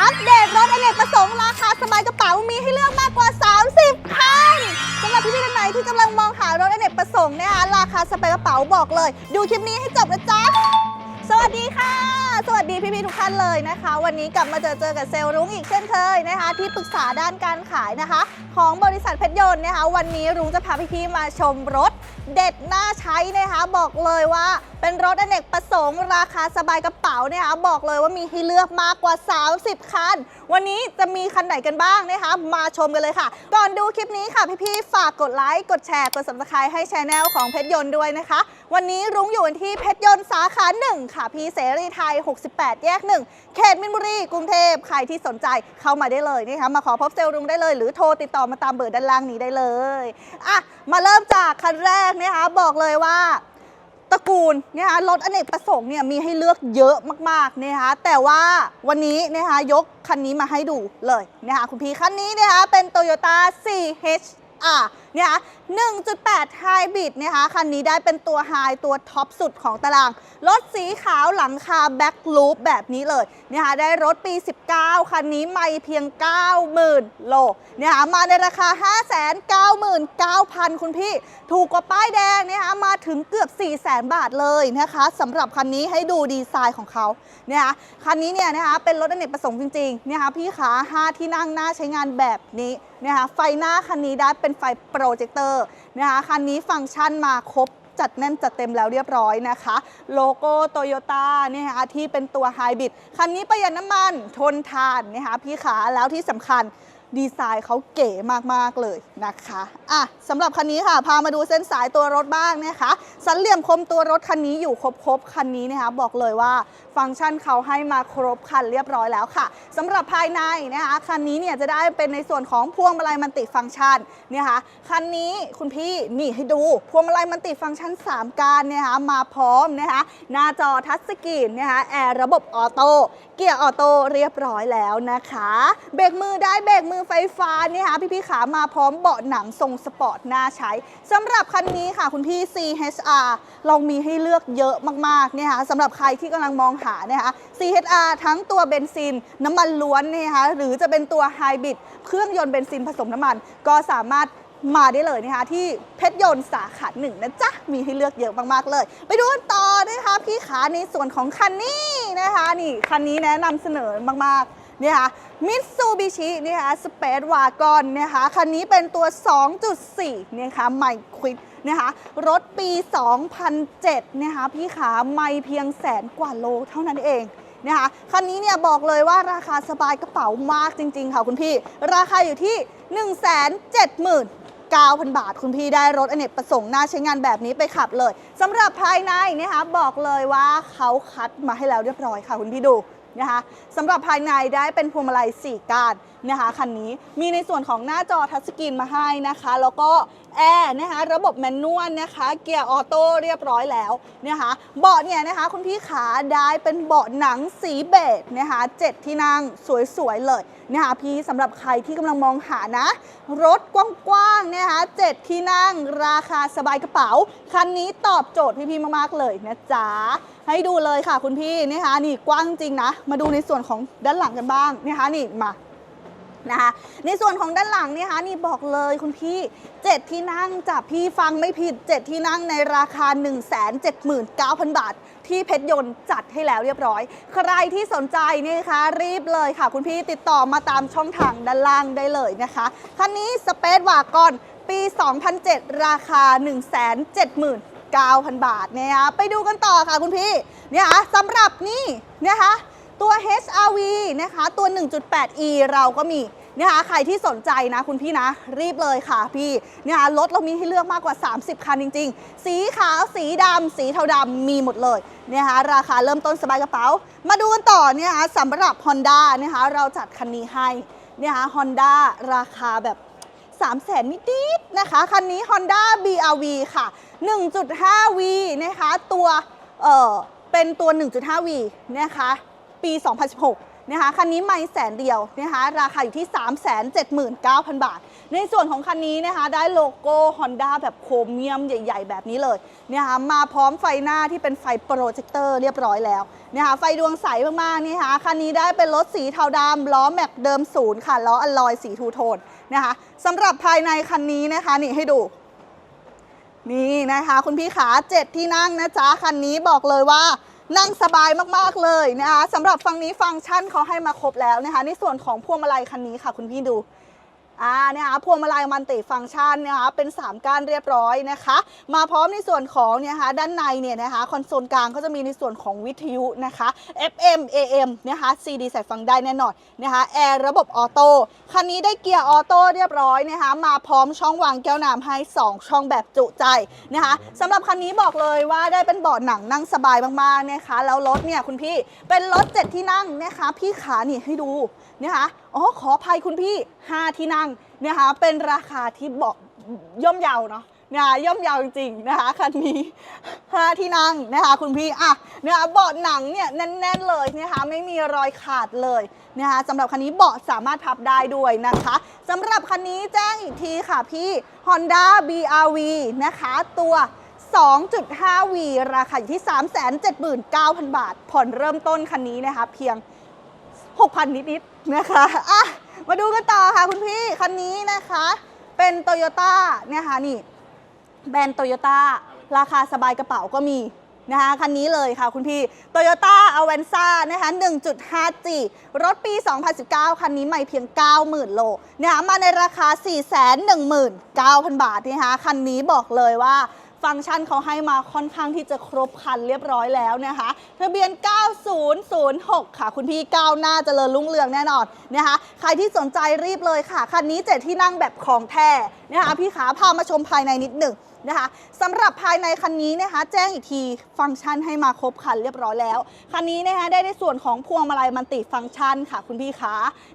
อัปเดตรถอเนกประสงค์ราคาสบายกระเป๋ามีให้เลือกมากกว่า 30คันสำหรับพี่ๆท่านไหนที่กำลังมองหารถอเนกประสงค์นะคะราคาสบายกระเป๋าบอกเลย ดูคลิปนี้ให้จบนะจ๊ะ สวัสดีค่ะ สวัสดีพี่ๆทุกท่านเลยนะคะ วันนี้กลับมาเจอเจอกับเซลล์รุ้งอีกเช่นเคยนะคะ ที่ปรึกษาด้านการขายนะคะ ของบริษัทเพชรยนต์นะคะ วันนี้รุ้งจะพาพี่ๆมาชมรถเด็ดน่าใช้นะคะ บอกเลยว่าเป็นรถอเนกประสงค์ราคาสบายกระเป๋านะคะบอกเลยว่ามีให้เลือกมากกว่า 30 คัน วันนี้จะมีคันไหนกันบ้างนะคะ มาชมกันเลยค่ะ ก่อนดูคลิปนี้ค่ะพี่ๆฝากกดไลค์กดแชร์กด subscribe ให้ช anel ของเพชรยนต์ด้วยนะคะ วันนี้รุ้งอยู่ที่เพชรยนต์สาขาหนึ่งค่ะพี่เสรีไทย 68 แยก 1 เขตมินบุรี กรุงเทพ ใครที่สนใจเข้ามาได้เลยนะคะมาขอพบเซลล์รุงได้เลย หรือโทรติดต่อมาตามเบอร์ด้านล่างนี้ได้เลยอะมาเริ่มจากคันแรกนะคะบอกเลยว่าตระกูลนะคะรถอเนกประสงค์เนี่ยมีให้เลือกเยอะมากๆนะคะแต่ว่าวันนี้นะคะยกคันนี้มาให้ดูเลยนะคะคุณพี่คันนี้นะคะเป็น Toyota CHR นะคะ1.8 Hybrid นะคะคันนี้ได้เป็นตัวไฮตัวท็อปสุดของตาราง รถสีขาวหลังคาแบ็คลูปแบบนี้เลยนะคะได้รถปี 19 คันนี้ไม่เพียง 90,000 โลนะคะมาในราคา 599,000 คุณพี่ ถูกกว่าป้ายแดงนะคะมาถึงเกือบ 400,000 บาทเลยนะคะสำหรับคันนี้ให้ดูดีไซน์ของเขาเนะคะคันนี้เนี่ยนะคะเป็นรถอเนกประสงค์จริงๆนะคะพี่ขา5ที่นั่งหน้าใช้งานแบบนี้นะคะไฟหน้าคันนี้ได้เป็นไฟปรเจคเตอร์นะคะคันนี้ฟังก์ชันมาครบจัดแน่นจัดเต็มแล้วเรียบร้อยนะคะ โลโก้โตโยต้าเนี่ยนะคะที่เป็นตัวไฮบริดคันนี้ประหยัดน้ำมันทนทานนะคะพี่ขาแล้วที่สำคัญ ดีไซน์เขาเก๋มากๆเลยนะคะอะสำหรับคันนี้ค่ะ พามาดูเส้นสายตัวรถบ้างนะคะสันเหลี่ยมคมตัวรถคันนี้อยู่ครบๆคันนี้นะคะบอกเลยว่าฟังก์ชันเขาให้มาครบคันเรียบร้อยแล้วค่ะสำหรับภายในนะคะคันนี้เนี่ยจะได้เป็นในส่วนของพวงมาลัยมันติฟังก์ชันเนะคะคันนี้คุณพี่นี่ให้ดูพวงมาลัยมันติฟังก์ชัน 3 การเนะคะมาพร้อมนะคะหน้าจอทัชสกรีนนะคะแอร์ระบบออโต้เกียร์ออโต้เรียบร้อยแล้วนะคะเบรกมือได้เบรกมือไฟฟ้านะคะพี่ๆขามาพร้อมเบาะหนังทรงสปอร์ตน่าใช้สำหรับคันนี้ค่ะคุณพี่ CHR เรามีให้เลือกเยอะมากๆเนี่ยค่ะสำหรับใครที่กำลังมองหาเนะคะ CHR ทั้งตัวเบนซิน น้ำมันล้วนเนยนะคะหรือจะเป็นตัวไฮบริดเครื่องยนต์เบนซินผสมน้ำมัน ก็สามารถมาได้เลยนะคะที่เพชรยนต์สาขาหนึ่งนะจ๊ะ มีให้เลือกเยอะมากๆเลย ไปดูกันต่อนะคะพี่ขาในส่วนของคันนี้นะคะ นี่คันนี้แนะนำเสนอมากๆ นี่ค่ะมิตซูบิชินะคะสเปซวากอนนะคะคันนี้เป็นตัว 2.4นะคะไมควิดนะคะรถปี 2007นะคะพี่ขาไม่เพียงแสนกว่าโลเท่านั้นเองนะคะคันนี้เนี่ยบอกเลยว่าราคาสบายกระเป๋ามากจริง ๆ ค่ะคุณพี่ ราคาอยู่ที่ 1 7 9 0 0 0 บาท คุณพี่ได้รถอเนกประสงค์น่าใช้งานแบบนี้ไปขับเลยสำหรับภายในนะคะบอกเลยว่าเขาคัดมาให้แล้วเรียบร้อยค่ะคุณพี่ดู นะคะสำหรับภายในได้เป็นพวงมาลัย 4การนะคะคันนี้มีในส่วนของหน้าจอทัชสกรีนมาให้นะคะ แล้วก็แอร์นะคะระบบแมนนวลนะคะ เกียร์ออโต้เรียบร้อยแล้วนะคะเบาะเนี่ยนะคะคุณพี่ขาได้เป็นเบาะหนังสีเบจนะคะเจ็ดที่นั่งสวยๆเลยนะคะพี่สำหรับใครที่กำลังมองหานะ รถกว้างๆนะคะเจ็ดที่นั่งราคาสบายกระเป๋า คันนี้ตอบโจทย์พี่ๆมากๆเลยนะจ๊ะให้ดูเลยค่ะคุณพี่นะคะนี่กว้างจริงนะ มาดูในส่วนของด้านหลังกันบ้างนะคะนี่มา นะคะในส่วนของด้านหลังนี่คะนี่บอกเลยคุณพี่ 7 ที่นั่งจากพี่ฟังไม่ผิด 7 ที่นั่งในราคา 179,000 บาท ที่เพชรยนต์จัดให้แล้วเรียบร้อย ใครที่สนใจนี่นะคะรีบเลยค่ะ คุณพี่ติดต่อมาตามช่องทางด้านล่างได้เลยนะคะคันนี้สเปซวากอนปี 2007 ราคา 179,000 บาทเนี่ยไปดูกันต่อค่ะคุณพี่เนี่ยคะสำหรับนี่นะคะ ตัว HRV นะคะ ตัว 1.8e เราก็มีนะคะใครที่สนใจนะคุณพี่นะ รีบเลยค่ะพี่นะคะรถเรามีให้เลือกมากกว่า 30 คันจริง ๆ สีขาวสีดำสีเทาดำมีหมดเลยนะคะราคาเริ่มต้นสบายกระเป๋า มาดูกันต่อเนี่ยคะสำหรับ Honda นะคะเราจัดคันนี้ให้นะคะ Honda ราคาแบบ3 0 0แสนนิดๆนะคะ คันนี้ Honda BRV ค่ะ 1.5V นะคะ ตัวเออเป็นตัว 1.5V นะคะ ปี 2016 นะคะ คันนี้ไม่แสนเดียวนะคะ ราคาอยู่ที่ 379,000 บาท ในส่วนของคันนี้นะคะ ได้โลโก้ Honda แบบโครเมียมใหญ่ ๆ แบบนี้เลยนะคะ มาพร้อมไฟหน้าที่เป็นไฟโปรเจคเตอร์เรียบร้อยแล้วนะคะ ไฟดวงใสมากๆนี่ค่ะ คันนี้ได้เป็นรถสีเทาดำล้อแม็กเดิมศูนย์ค่ะ ล้ออลลอยสีทูโทนนะคะสำหรับภายในคันนี้นะคะ นี่ให้ดูนี่นะคะ คุณพี่ขาเจ็ดที่นั่งนะจ๊ะ คันนี้บอกเลยว่า นั่งสบายมากๆเลยนะคะสำหรับฟังนี้ฟังก์ชันเขาให้มาครบแล้วนะคะในส่วนของพวงมาลัยคันนี้ค่ะคุณพี่ดู อ่าเนี่ยคะพวงมาลัยมันติฟังก์ชันนะคะเป็น 3 ก้านเรียบร้อยนะคะ มาพร้อมในส่วนของเนี่ยนะคะด้านในเนี่ยนะคะคอนโซลกลางก็จะมีในส่วนของวิทยุนะคะ FM AM นะคะ CD ใส่ฟังได้แน่นอนนะคะแอร์ระบบออโต้คันนี้ได้เกียร์ออโต้เรียบร้อยนะคะมาพร้อมช่องวางแก้วน้ำให้ 2 ช่องแบบจุใจนะคะสำหรับคันนี้บอกเลยว่าได้เป็นเบาะหนังนั่งสบายมากๆนะคะแล้วรถเนี่ยคุณพี่เป็นรถ7ที่นั่งนะคะพี่ขานี่ให้ดู นะคะอ๋อขออภัยคุณพี่ 5 ที่นั่งนะคะเป็นราคาที่เบาะย่อมเยาวเนาะนะคะย่อมเยาวจริงๆนะคะคันนี้5ที่นั่งนะคะคุณพี่อะนะคะเบาะหนังเนี่ยแน่นๆเลยนะคะไม่มีรอยขาดเลยนะคะสำหรับคันนี้เบาะสามารถพับได้ด้วยนะคะสำหรับคันนี้แจ้งอีกทีค่ะพี่ Honda BRV นะคะตัว 2.5V ราคาอยู่ที่ 379,000 บาท ผ่อนเริ่มต้นคันนี้นะคะเพียง 6,000 นิดๆ นะคะอะมาดูกันต่อค่ะคุณพี่ คันนี้นะคะ เป็นโตโยต้านะคะนี่ แบรนด์โตโยต้าราคาสบายกระเป๋าก็มีนะคะคันนี้เลยค่ะคุณพี่ Toyota a v a n z a นะคะ 1.5G รถปี 2019 คันนี้ไม่เพียง 90,000 โลนะคะมาในราคา 419,000 บาทนะคะคันนี้บอกเลยว่า ฟังก์ชันเขาให้มาค่อนข้างที่จะครบคันเรียบร้อยแล้วนะคะทะเบียน 9006 ค่ะ คุณพี่ก้าวหน้าเจริญรุ่งเรืองแน่นอนนะคะ ใครที่สนใจรีบเลยค่ะ คันนี้เจ็ดที่นั่งแบบของแท้นะคะพี่ขาพามาชมภายในนิดหนึ่งนะคะสำหรับภายในคันนี้นะคะแจ้งอีกทีฟังก์ชันให้มาครบคันเรียบร้อยแล้ว คันนี้นะคะได้ในส่วนของพวงมาลัยมันติฟังก์ชันค่ะคุณพี่ขา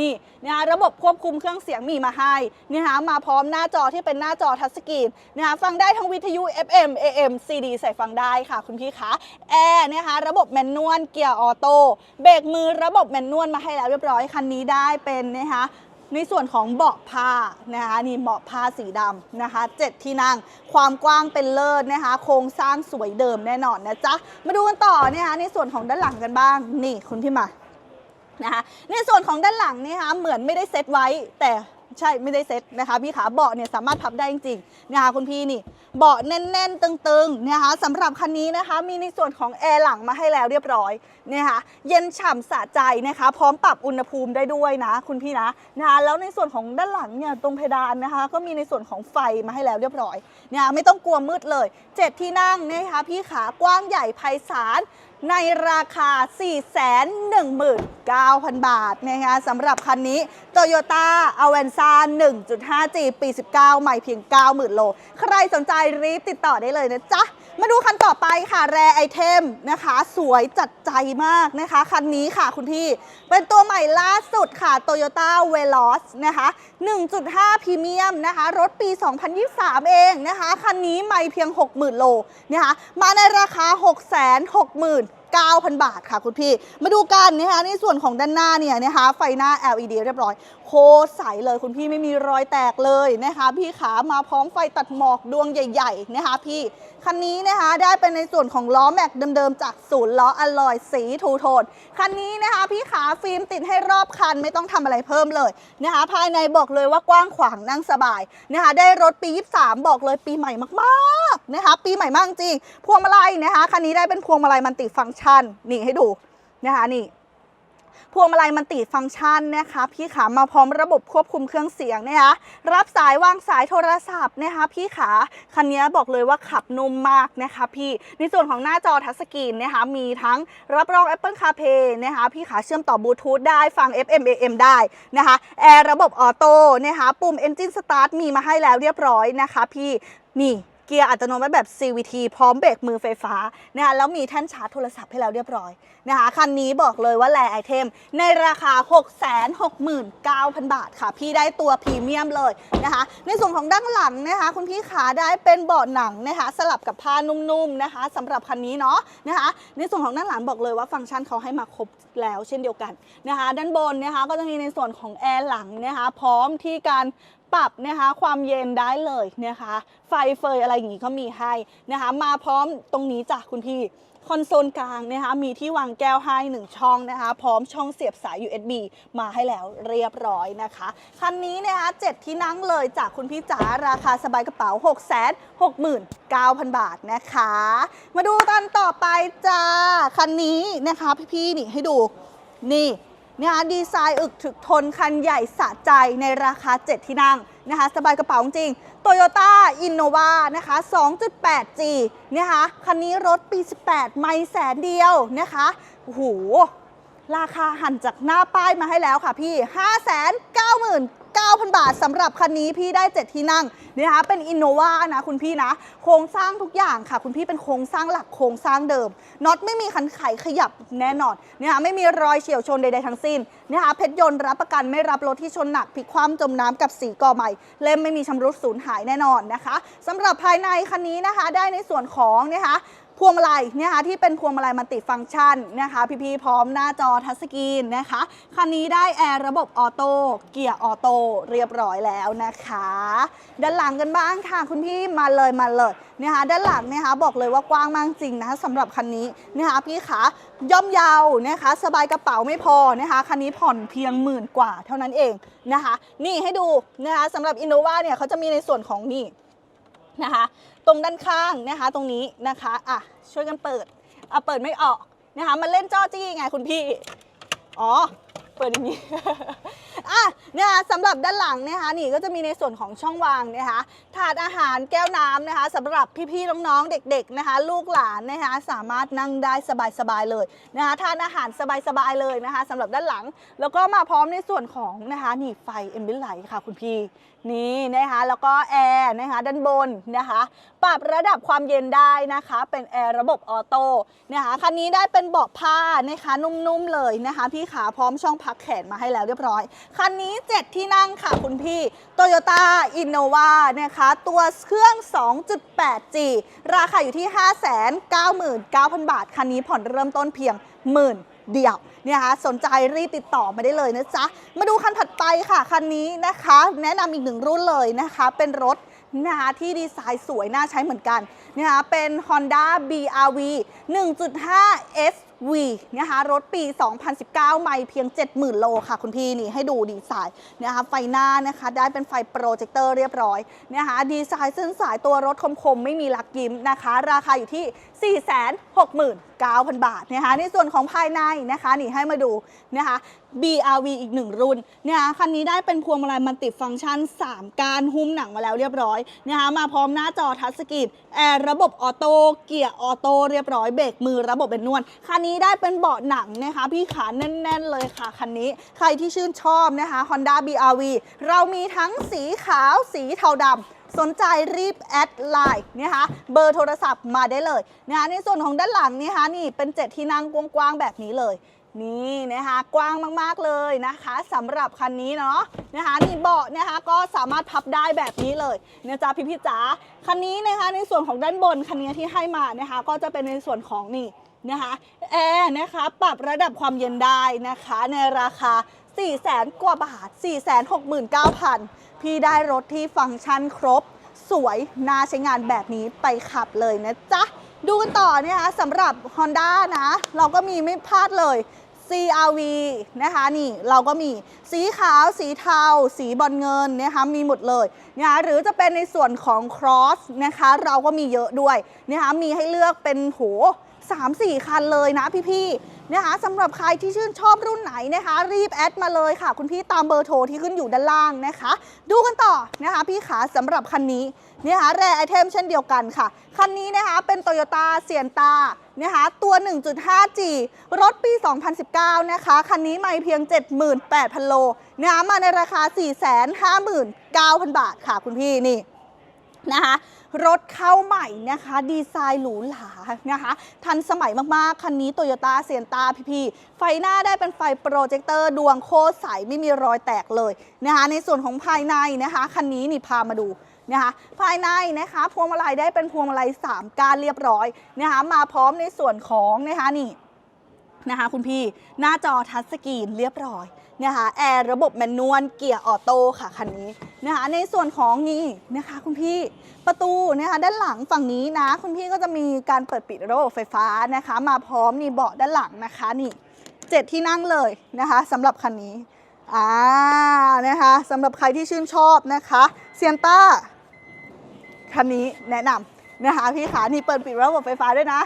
นี่นะคะระบบควบคุมเครื่องเสียงมีมาให้นะคะมาพร้อมหน้าจอที่เป็นหน้าจอทัชสกรีนนะคะฟังได้ทั้งวิทยุ FM AM CD ใส่ฟังได้ค่ะคุณพี่ขาแอร์นะคะระบบแมนนวลเกียร์ออโต้เบรกมือระบบแมนนวลมาให้แล้วเรียบร้อยคันนี้ได้เป็นนะคะ ในส่วนของเบาะผ้านะคะนี่เบาะผ้าสีดำนะคะเจ็ดที่นั่งความกว้างเป็นเลิศนะคะ โครงสร้างสวยเดิมแน่นอนนะจ๊ะมาดูกันต่อนะคะในส่วนของด้านหลังกันบ้าง นี่คุณพี่มานะคะในส่วนของด้านหลังนี่คะเหมือนไม่ได้เซตไว้แต่ ใช่ไม่ได้เซ็ตนะคะพี่ขาเบาะเนี่ยสามารถพับได้จริงๆนะคะคุณพี่นี่เบาะแน่นๆ ตึงๆนะคะสำหรับคันนี้นะคะมีในส่วนของแอร์หลังมาให้แล้วเรียบร้อยนะคะเย็นฉ่ำสะใจนะคะ พร้อมปรับอุณหภูมิได้ด้วยนะ คุณพี่นะนะคะแล้วในส่วนของด้านหลังเนี่ยตรงเพดานนะคะ ก็มีในส่วนของไฟมาให้แล้วเรียบร้อยเนะคะไม่ต้องกลัวมืดเลยเจ็ดที่นั่งนะคะพี่ขากว้างใหญ่ไพศาล ในราคา 419,000 บาทนะคะสำหรับคันนี้ Toyota a v a n z a 1.5G ปี 19 ใหม่เพียง 90,000 โล ใครสนใจรีบติดต่อได้เลยนะจ๊ะ มาดูคันต่อไปค่ะแรไอเทมนะคะ สวยจัดใจมากนะคะ คันนี้ค่ะคุณพี่ เป็นตัวใหม่ล่าสุดค่ะ Toyota Veloz นะคะ 1.5พรีเมียมนะคะ รถปี 2023 เองนะคะ คันนี้ไม่เพียง 60,000 โลนะคะมาในราคา 660,000 9,000 บาทค่ะคุณพี่ มาดูกันนะคะในส่วนของด้านหน้าเนี่ยนะคะไฟหน้า LED เรียบร้อย โคตรใสเลยคุณพี่ไม่มีรอยแตกเลยนะคะพี่ขามาพร้อมไฟตัดหมอกดวงใหญ่ๆนะคะพี่คันนี้นะคะได้เป็นในส่วนของล้อแม็กเดิมๆจากศูนย์ล้ออลลอยสีทูโทนคันนี้นะคะพี่ขาฟิล์มติดให้รอบคันไม่ต้องทำอะไรเพิ่มเลยนะคะภายในบอกเลยว่ากว้างขวางนั่งสบายนะคะได้รถปี 23 บอกเลยปีใหม่มากๆนะคะปีใหม่มากจริงพวงมาลัยนะคะคันนี้ได้เป็นพวงมาลัยมันติฟังก์ชันนี่ให้ดูนะคะนี่พวงมาลัยมันติฟังก์ชันนะคะพี่ขามาพร้อมระบบควบคุมเครื่องเสียงนะคะรับสายวางสายโทรศัพท์นะคะพี่ขาคันนี้บอกเลยว่าขับนุ่มมากนะคะพี่ในส่วนของหน้าจอทัชสกรีนนะคะมีทั้งรับรอง Apple CarPlay นะคะพี่ขาเชื่อมต่อบลูทูธได้ฟัง FM AM ได้นะคะแอร์ระบบออโต้นะคะปุ่ม Engine Start มีมาให้แล้วเรียบร้อยนะคะพี่นี่ เกียร์อัตโนมัติแบบ CVT พร้อมเบรกมือไฟฟ้านะคะแล้วมีแท่นชาร์จโทรศัพท์ให้เราเรียบร้อยนะคะคันนี้บอกเลยว่าแลไอเทม ในราคา 669,000 บาทค่ะ พี่ได้ตัวพรีเมียมเลยนะคะ ในส่วนของด้านหลังนะคะ คุณพี่ขาได้เป็นเบาะหนังนะคะ สลับกับผ้านุ่มๆนะคะสำหรับคันนี้เนาะนะคะ ในส่วนของด้านหลังบอกเลยว่าฟังก์ชันเขาให้มาครบแล้วเช่นเดียวกันนะคะ ด้านบนนะคะก็จะมีในส่วนของแอร์หลังนะคะ พร้อมที่การ ปรับนะคะความเย็นได้เลยนะคะ ไฟเฟยอะไรอย่างงี้ก็มีให้นะคะ มาพร้อมตรงนี้จ้ะคุณพี่คอนโซลกลางนะคะมีที่วางแก้วให้หนึ่งช่องนะคะ พร้อมช่องเสียบสาย USB มาให้แล้วเรียบร้อยนะคะ คันนี้นะคะเจ็ดที่นั่งเลยจากคุณพี่จ๋าราคาสบายกระเป๋า 6 6 9 0 0 0 บาทนะคะ มาดูกันต่อไปจ้า คันนี้นะคะพี่ๆนี่ให้ดูนี่ นะคะดีไซน์อึกถึกทนคันใหญ่สะใจในราคา 7 ที่นั่งนะคะสบายกระเป๋าจริง Toyota Innova นะคะ 2.8G นะคะคันนี้รถปี 18 ไม่แสนเดียวนะคะโอ้โหราคาหันจากหน้าป้ายมาให้แล้วค่ะพี่ 9,000 บาทสำหรับคันนี้พี่ได้ 7 ที่นั่งนะคะเป็น Innova นะคุณพี่นะ โครงสร้างทุกอย่างค่ะ คุณพี่เป็นโครงสร้างหลักโครงสร้างเดิมน็อตไม่มีคันไขขยับแน่นอนนะคะไม่มีรอยเฉียวชนใดๆทั้งสิ้นนะคะเพชรยนต์รับประกันไม่รับรถที่ชนหนักพลิกคว่ำจมน้ำกับสีก่อใหม่เล่มไม่มีชำรุดสูญหายแน่นอนนะคะสำหรับภายในคันนี้นะคะได้ในส่วนของนะคะ พวงมาลัยนะคะที่เป็นพวงมาลัยมัลติฟังก์ชันนะคะ พี่ๆพร้อมหน้าจอทัชสกรีนนะคะคันนี้ได้แอร์ระบบออโต้เกียร์ออโต้เรียบร้อยแล้วนะคะ ด้านหลังกันบ้างค่ะคุณพี่มาเลยมาเลยนะคะด้านหลังนะคะบอกเลยว่ากว้างมากจริงนะคะสำหรับคันนี้นะคะพี่ขาย่อมเยาวนะคะ สบายกระเป๋าไม่พอนะคะคันนี้ผ่อนเพียงหมื่นกว่าเท่านั้นเองนะคะ นี่ให้ดูนะคะสำหรับ Innova เนี่ยเขาจะมีในส่วนของนี่นะคะ ตรงด้านข้างนะคะ ตรงนี้นะคะอะช่วยกันเปิดอะเปิดไม่ออกนะคะมันเล่นจ้อจี้ไงคุณพี่ อ๋อ เปิดอย่างนี้ อะนะคะสำหรับด้านหลังนะคะนี่ก็จะมีในส่วนของช่องวางนะคะถาดอาหารแก้วน้ำนะคะสำหรับพี่ๆน้องๆเด็ก ๆนะคะ ลูกหลานนะคะสามารถนั่งได้สบายๆเลยนะคะทานอาหารสบายๆเลยนะคะสำหรับด้านหลัง แล้วก็มาพร้อมในส่วนของนะคะนี่ไฟเอ็มบิลไลท์ค่ะคุณพี่ นี่นะคะแล้วก็แอร์นะคะด้านบนนะคะปรับระดับความเย็นได้นะคะ เป็นแอร์ระบบออโต้นะคะคันนี้ได้เป็นเบาะผ้านะคะนุ่มๆเลยนะคะพี่ขาพร้อมช่องพักแขนมาให้แล้วเรียบร้อย คันนี้ 7 ที่นั่งค่ะคุณพี่ Toyota Innova นะคะตัวเครื่อง 2.8G ราคาอยู่ที่ 599,000 บาท คันนี้ผ่อนเริ่มต้นเพียงหมื่น เดียวเนี่ยนะคะสนใจรีบติดต่อมาได้เลยนะจ๊ะ มาดูคันถัดไปค่ะ คันนี้นะคะ แนะนำอีกหนึ่งรุ่นเลยนะคะ เป็นรถนะคะที่ดีไซน์สวยน่าใช้เหมือนกันนะคะเป็น Honda BRV 1.5 SV นะคะรถปี 2019 ไม่เพียง 70,000 โลค่ะ คุณพี่นี่ให้ดูดีไซน์นะคะไฟหน้านะคะได้เป็นไฟโปรเจคเตอร์เรียบร้อยนะคะดีไซน์เส้นสายตัวรถคมๆ ไม่มีลักยิ้มนะคะ ราคาอยู่ที่ 469,000 บาทนะคะในส่วนของภายในนะคะนี่ให้มาดูนะคะ BRV อีกหนึ่งรุ่นนะคะคันนี้ได้เป็นพวงมาลัยมัลติฟังก์ชัน 3 การหุ้มหนังมาแล้วเรียบร้อยนะคะมาพร้อมหน้าจอทัชสกรีนแอร์ระบบออโต้เกียร์ออโต้เรียบร้อยเบรกมือระบบเป็นนวลคันนี้ได้เป็นเบาะหนังนะคะพี่ขาแน่น ๆ เลยค่ะคันนี้ใครที่ชื่นชอบนะคะ Honda BRV เรามีทั้งสีขาวสีเทาดำ สนใจรีบแอดไลน์นะคะเบอร์โทรศัพท์มาได้เลยนะคะในส่วนของด้านหลังนะคะนี่เป็นเจ็ดที่นั่งกว้างๆแบบนี้เลยนี่นะคะกว้างมากๆเลยนะคะสำหรับคันนี้เนาะนะคะนี่เบาะนะคะก็สามารถพับได้แบบนี้เลยเนะจ๊ะพี่พี่จ๋าคันนี้นะคะในส่วนของด้านบนคันนี้ที่ให้มานะคะก็จะเป็นในส่วนของนี่นะคะแอร์นะคะปรับระดับความเย็นได้นะคะในราคา 4 0 0แสนกว่าบาท 4 6 9 0 0 0 พี่ได้รถที่ฟังก์ชันครบ สวยน่าใช้งานแบบนี้ไปขับเลยนะจ๊ะ ดูกันต่อเนะคะสำหรับ Honda นะ เราก็มีไม่พลาดเลย CRV นะคะนี่เราก็มีสีขาวสีเทา สีบอลเงินนะคะมีหมดเลยนะคะหรือจะเป็นในส่วนของ Cross นะคะเราก็มีเยอะด้วยนะคะมีให้เลือกเป็นโห 3-4 คันเลยนะพี่ๆนะคะสำหรับใครที่ชื่นชอบรุ่นไหนนะคะ รีบแอดมาเลยค่ะ คุณพี่ตามเบอร์โทรที่ขึ้นอยู่ด้านล่างนะคะ ดูกันต่อนะคะพี่ขาสำหรับคันนี้เนะคะแร่ไอเทมเช่นเดียวกันค่ะ คันนี้นะคะเป็น Toyota เซียนตานะคะตัว 1.5G รถปี 2019 นะคะ คันนี้ไม่เพียง 78,000 โลนะคะมาในราคา 459,000 บาทค่ะคุณพี่นี่นะคะ รถเข้าใหม่นะคะ ดีไซน์หรูหรานะคะ ทันสมัยมากๆ คันนี้โตโยต้าเซียนตาพี่พี่ไฟหน้าได้เป็นไฟโปรเจคเตอร์ดวงโคตรใสไม่มีรอยแตกเลยนะคะในส่วนของภายในนะคะ คันนี้นี่พามาดูนะคะภายในนะคะพวงมาลัยได้เป็นพวงมาลัย3ก้านเรียบร้อยนะคะมาพร้อมในส่วนของนะคะนี่ นะคะคุณพี่หน้าจอทัชสกรีนเรียบร้อยนะคะแอร์ระบบแมนนวลเกียร์ออโต้ค่ะคันนี้นะคะในส่วนของนี่นะคะคุณพี่ประตูนะคะด้านหลังฝั่งนี้นะ คุณพี่ก็จะมีการเปิดปิดระบบไฟฟ้านะคะ มาพร้อมนี่เบาะด้านหลังนะคะนี่เจ็ดที่นั่งเลยนะคะสำหรับคันนี้อ่านะคะสำหรับใครที่ชื่นชอบนะคะเซียนต้าคันนี้แนะนำนะคะพี่ขานี่เปิดปิดระบบไฟฟ้าด้วยนะ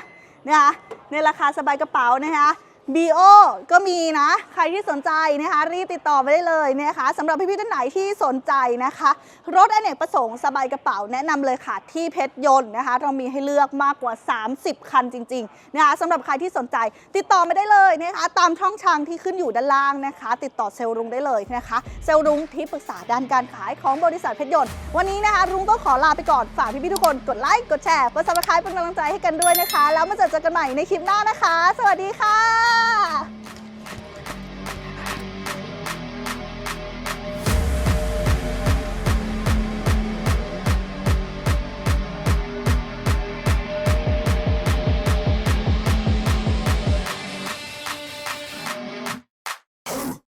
นะคะในราคาสบายกระเป๋านะคะ BO ก็มีนะ ใครที่สนใจนะคะรีบติดต่อมาได้เลยนะคะสำหรับพี่ๆท่านไหนที่สนใจนะคะ รถอเนกประสงค์สบายกระเป๋าแนะนำเลยค่ะที่เพชรยนต์นะคะ เรามีให้เลือกมากกว่า 30 คันจริงๆนะคะสำหรับใครที่สนใจติดต่อมาได้เลยนะคะ ตามช่องทางที่ขึ้นอยู่ด้านล่างนะคะ ติดต่อเซลล์รุงได้เลยนะคะ เซลล์รุงที่ปรึกษาด้านการขายของบริษัทเพชรยนต์วันนี้นะคะ รุงก็ขอลาไปก่อนฝากพี่ๆทุกคนกดไลค์กดแชร์กดซับสไครป์เป็นกำลังใจให้กันด้วยนะคะ แล้วมาเจอกันใหม่ในคลิปหน้านะคะ สวัสดีค่ะ 와!